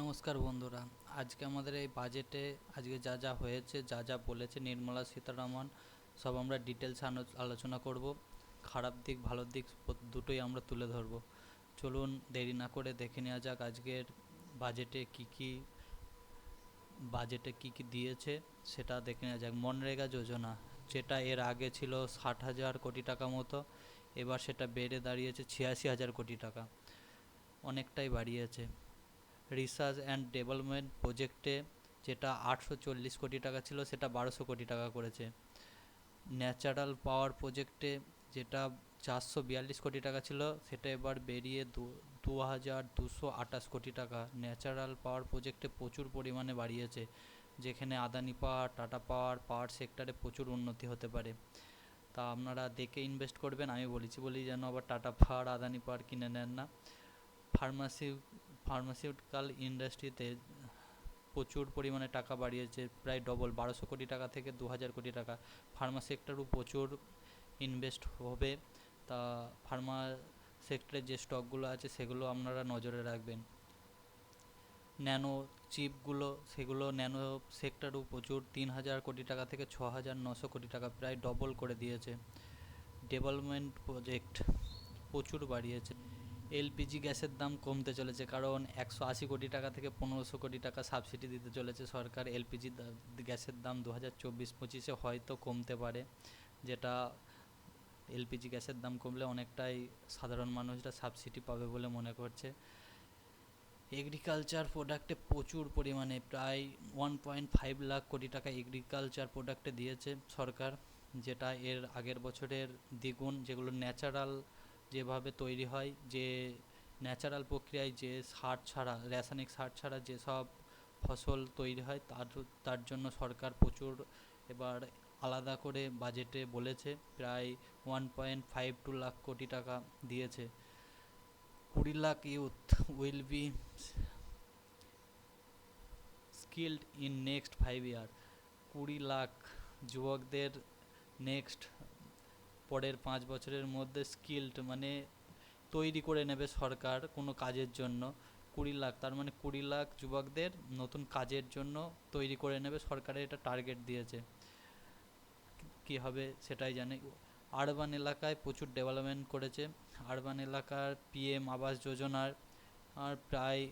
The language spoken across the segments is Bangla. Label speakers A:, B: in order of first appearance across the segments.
A: নমস্কার বন্ধুরা। আজকে আমাদের এই বাজেটে আজকে যা যা হয়েছে, যা যা বলেছে নির্মলা সীতারামন, সব আমরা ডিটেলস আলোচনা করব। খারাপ দিক, ভালো দিক দুটোই আমরা তুলে ধরব। চলুন দেরি না করে দেখে নেওয়া যাক আজকের বাজেটে কি কি বাজেটে কি কি দিয়েছে, সেটা দেখে নেওয়া যাক। মনরেগা যোজনা, যেটা এর আগে ছিল ষাট হাজার কোটি টাকা মতো, এবার সেটা বেড়ে দাঁড়িয়েছে ছিয়াশি হাজার কোটি টাকা। অনেকটাই বাড়িয়েছে। রিসার্চ অ্যান্ড ডেভেলপমেন্ট প্রজেক্টে যেটা আটশো চল্লিশ কোটি টাকা ছিল, সেটা বারোশো কোটি টাকা করেছে। ন্যাচারাল পাওয়ার প্রজেক্টে যেটা চারশো বিয়াল্লিশ কোটি টাকা ছিল, সেটা এবার বেরিয়ে দু হাজার দুশো আটাশ কোটি টাকা। ন্যাচারাল পাওয়ার প্রজেক্টে প্রচুর পরিমাণে বাড়িয়েছে, যেখানে আদানি পাওয়ার টাটা পাওয়ার পাওয়ার সেক্টরে প্রচুর উন্নতি হতে পারে। তা আপনারা দেখে ইনভেস্ট করবেন, আমি বলেছি বলি যেন আবার টাটা পাওয়ার আদানি পাওয়ার কিনে নেন না। ফার্মাসি ফার্মাসিউটিক্যাল ইন্ডাস্ট্রিতে প্রচুর পরিমাণে টাকা বাড়িয়েছে, প্রায় ডবল বারোশো কোটি টাকা থেকে দু হাজার কোটি টাকা। ফার্মা সেক্টরও প্রচুর ইনভেস্ট হবে। তা ফার্মা সেক্টরে যে স্টকগুলো আছে, সেগুলো আপনারা নজরে রাখবেন। ন্যানো চিপগুলো সেগুলো ন্যানো সেক্টরও প্রচুর তিন হাজার কোটি টাকা থেকে ছ হাজার নশো কোটি টাকা, প্রায় ডবল করে দিয়েছে। ডেভেলপমেন্ট প্রজেক্ট প্রচুর বাড়িয়েছে। এলপিজি গ্যাসের দাম কমতে চলেছে, কারণ একশো আশি কোটি টাকা থেকে পনেরোশো কোটি টাকা সাবসিডি দিতে চলেছে সরকার। এলপিজি গ্যাসের দাম দু হাজার চব্বিশ পঁচিশে হয়তো কমতে পারে, যেটা এলপিজি গ্যাসের দাম কমলে অনেকটাই সাধারণ মানুষরা সাবসিডি পাবে বলে মনে করছে। এগ্রিকালচার প্রোডাক্টে প্রচুর পরিমাণে, প্রায় one point five lakh crore টাকা এগ্রিকালচার প্রোডাক্টে দিয়েছে সরকার, যেটা এর আগের বছরের দ্বিগুণ, যেগুলো ন্যাচারাল যেভাবে তৈরি হয়, যে ন্যাচারাল প্রক্রিয়ায় যে সার ছাড়া, রাসায়নিক সার ছাড়া যেসব ফসল তৈরি হয়, তার তার জন্য সরকার প্রচুর এবার আলাদা করে বাজেটে বলেছে, প্রায় one point five two lakh crore টাকা দিয়েছে। কুড়ি lakh youth will be skilled in next five year কুড়ি লাখ যুবকদের নেক্সট পরের পাঁচ বছরের মধ্যে স্কিল্ড মানে তৈরি করে নেবে সরকার কোনো কাজের জন্য। কুড়ি লাখ, তার মানে কুড়ি লাখ যুবকদের নতুন কাজের জন্য তৈরি করে নেবে সরকারের এটা টার্গেট দিয়েছে। কী হবে সেটাই জানে। আরবান এলাকায় প্রচুর ডেভেলপমেন্ট করেছে। আরবান এলাকার পিএম আবাস যোজনার, আর প্রায়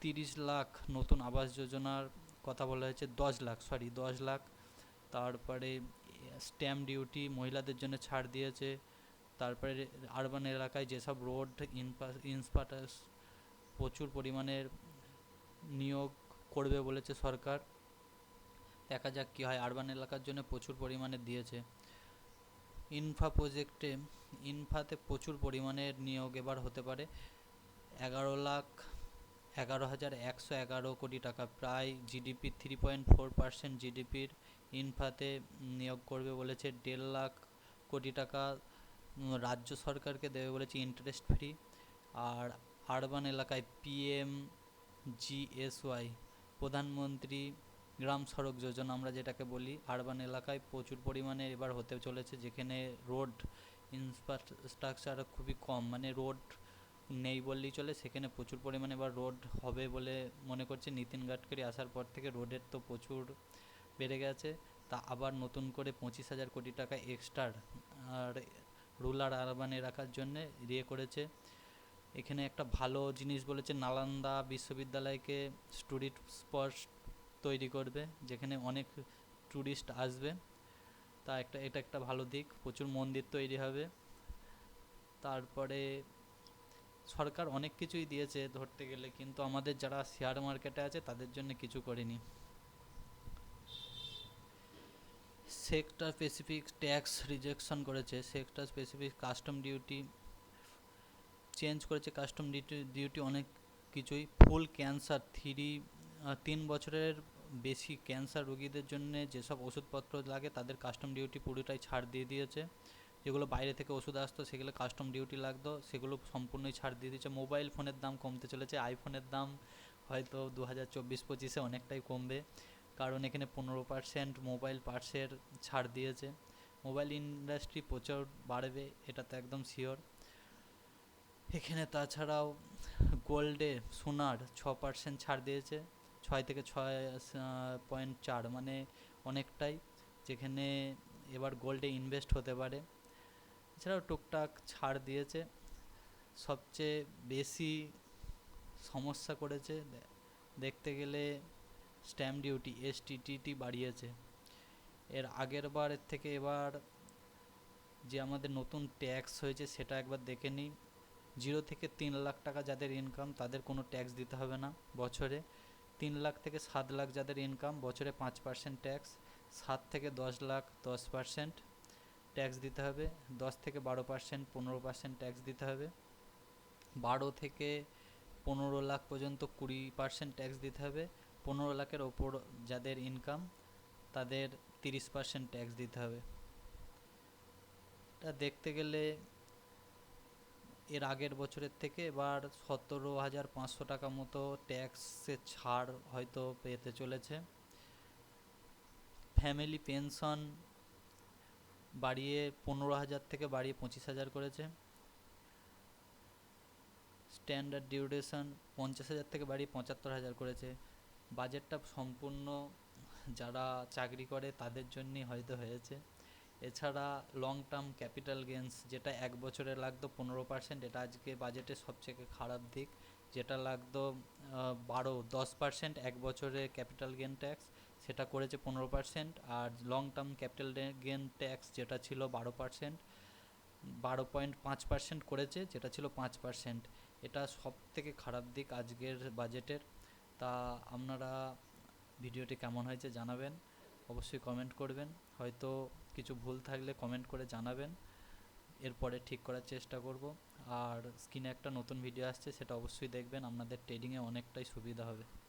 A: তিরিশ লাখ নতুন আবাস যোজনার কথা বলা হয়েছে, দশ লাখ সরি দশ লাখ। তারপরে স্ট্যাম্প ডিউটি মহিলাদের জন্য ছাড় দিয়েছে। তারপরে আরবান এলাকায় যেসব রোড ইনফ্রাস প্রচুর পরিমাণের নিয়োগ করবে বলেছে সরকার। দেখা যাক কী হয়। আরবান এলাকার জন্য প্রচুর পরিমাণে দিয়েছে। ইনফা প্রজেক্টে ইনফাতে প্রচুর পরিমাণের নিয়োগ এবার হতে পারে। এগারো লাখ এগারো হাজার একশো এগারো কোটি টাকা। প্রায় GDP three point four percent জিডিপির ইনফাতে নিয়োগ করবে বলেছে, দেড় লাখ কোটি টাকা রাজ্য সরকারকে দেবে বলেছে ইন্টারেস্ট ফ্রি আর আরবান এলাকায় পিএম জিএসওয়াই প্রধানমন্ত্রী গ্রাম সড়ক যোজনা আমরা যেটাকে বলি আরবান এলাকায় প্রচুর পরিমাণে এবার হতে চলেছে, যেখানে রোড ইনফ্রাস্ট্রাকচার খুবই কম মানে রোড নেই বললেই চলে, সেখানে প্রচুর পরিমাণে এবার রোড হবে বলে মনে করছে। নীতিন গাডকারি আসার পর থেকে রোডের তো প্রচুর বেড়ে গেছে, তা আবার নতুন করে পঁচিশ হাজার কোটি টাকা এক্সট্রার আর রুরাল আরবানে রাখার জন্যে ইয়ে করেছে। এখানে একটা ভালো জিনিস বলেছে, নালন্দা বিশ্ববিদ্যালয়কে স্টুডেন্ট স্পট তৈরি করবে, যেখানে অনেক ট্যুরিস্ট আসবে। তা একটা, এটা একটা ভালো দিক, প্রচুর মন্দির তৈরি হবে। তারপরে সরকার অনেক কিছুই দিয়েছে ধরতে গেলে, কিন্তু আমাদের যারা শেয়ার মার্কেটে আছে তাদের জন্য কিছু করেনি। সেক্টর স্পেসিফিক ট্যাক্স রিজেকশন করেছে sector specific custom duty change করেছে কাস্টম ডিউটি ডিউটি অনেক কিছুই। ফুল ক্যান্সার থ্রি তিন বছরের বেশি ক্যান্সার রোগীদের জন্য যেসব ওষুধপত্র লাগে, তাদের কাস্টম ডিউটি পুরোটাই ছাড় দিয়ে দিয়েছে। যেগুলো বাইরে থেকে ওষুধ আসতো, সেগুলো কাস্টম ডিউটি লাগতো, সেগুলো সম্পূর্ণই ছাড় দিয়ে দিয়েছে। মোবাইল ফোনের দাম কমতে চলেছে আইফোনের দাম হয়তো দু হাজার চব্বিশ পঁচিশে অনেকটাই কমবে। কারণ এখানে পনেরো পার্সেন্ট মোবাইল পার্টসের ছাড় দিয়েছে। মোবাইল ইন্ডাস্ট্রি প্রচুর বাড়বে, এটা তো একদম শিওর এখানে তাছাড়াও গোল্ডে সোনার ছ পার্সেন্ট ছাড় দিয়েছে, ছয় থেকে ছয় পয়েন্ট চার মানে অনেকটাই, যেখানে এবার গোল্ডে ইনভেস্ট হতে পারে। এছাড়াও টুকটাক ছাড় দিয়েছে। সবচেয়ে বেশি সমস্যা করেছে দেখতে গেলে স্ট্যাম্প ডিউটি এসটিটিটি বাড়িয়েছে। এর আগের বারের থেকে এবার যে আমাদের নতুন ট্যাক্স হয়েছে সেটা একবার দেখে নিই। জিরো থেকে তিন লাখ টাকা যাদের ইনকাম তাদের কোনো ট্যাক্স দিতে হবে না বছরে। তিন লাখ থেকে সাত লাখ যাদের ইনকাম বছরে পাঁচ পার্সেন্ট ট্যাক্স সাত থেকে দশ লাখ দশ পার্সেন্ট ট্যাক্স দিতে হবে। দশ থেকে বারো পার্সেন্ট পনেরো পার্সেন্ট ট্যাক্স দিতে হবে। বারো থেকে পনেরো লাখ পর্যন্ত কুড়ি পার্সেন্ট ট্যাক্স দিতে হবে। পনেরো লাখের ওপর যাদের ইনকাম তাদের তিরিশ পার্সেন্ট ট্যাক্স দিতে হবে। এটা দেখতে গেলে এর আগের বছরের থেকে এবার সতেরো হাজার পাঁচশো টাকা মতো ট্যাক্সের ছাড় হয়তো পেতে চলেছে। ফ্যামিলি পেনশন বাড়িয়ে পনেরো হাজার থেকে বাড়িয়ে পঁচিশ হাজার করেছে। স্ট্যান্ডার্ড ডিউরেশন পঞ্চাশ হাজার থেকে বাড়িয়ে পঁচাত্তর হাজার করেছে। বাজেটটা সম্পূর্ণ যারা চাকরি করে তাদের জন্যই হয়তো হয়েছে। এছাড়া লং টার্ম ক্যাপিটাল গেন্স যেটা এক বছরে লাগতো পনেরো পার্সেন্ট এটা আজকে বাজেটের সবথেকে খারাপ দিক। যেটা লাগতো বারো, দশ পার্সেন্ট এক বছরে ক্যাপিটাল গেন ট্যাক্স সেটা করেছে পনেরো পার্সেন্ট আর long term capital gain tax যেটা ছিল বারো পার্সেন্ট বারো পয়েন্ট পাঁচ পার্সেন্ট করেছে, যেটা ছিল পাঁচ পার্সেন্ট এটা সব থেকে খারাপ দিক আজকের বাজেটের তা আপনারা ভিডিওটি কেমন হয়েছে জানাবেন। অবশ্যই কমেন্ট করবেন। হয়তো কিছু ভুল থাকলে কমেন্ট করে জানাবেন। এরপরে ঠিক করার চেষ্টা করব। আর স্ক্রিনে একটা নতুন ভিডিও আসছে, সেটা অবশ্যই দেখবেন। আপনাদের ট্রেডিংয়ে অনেকটাই সুবিধা হবে।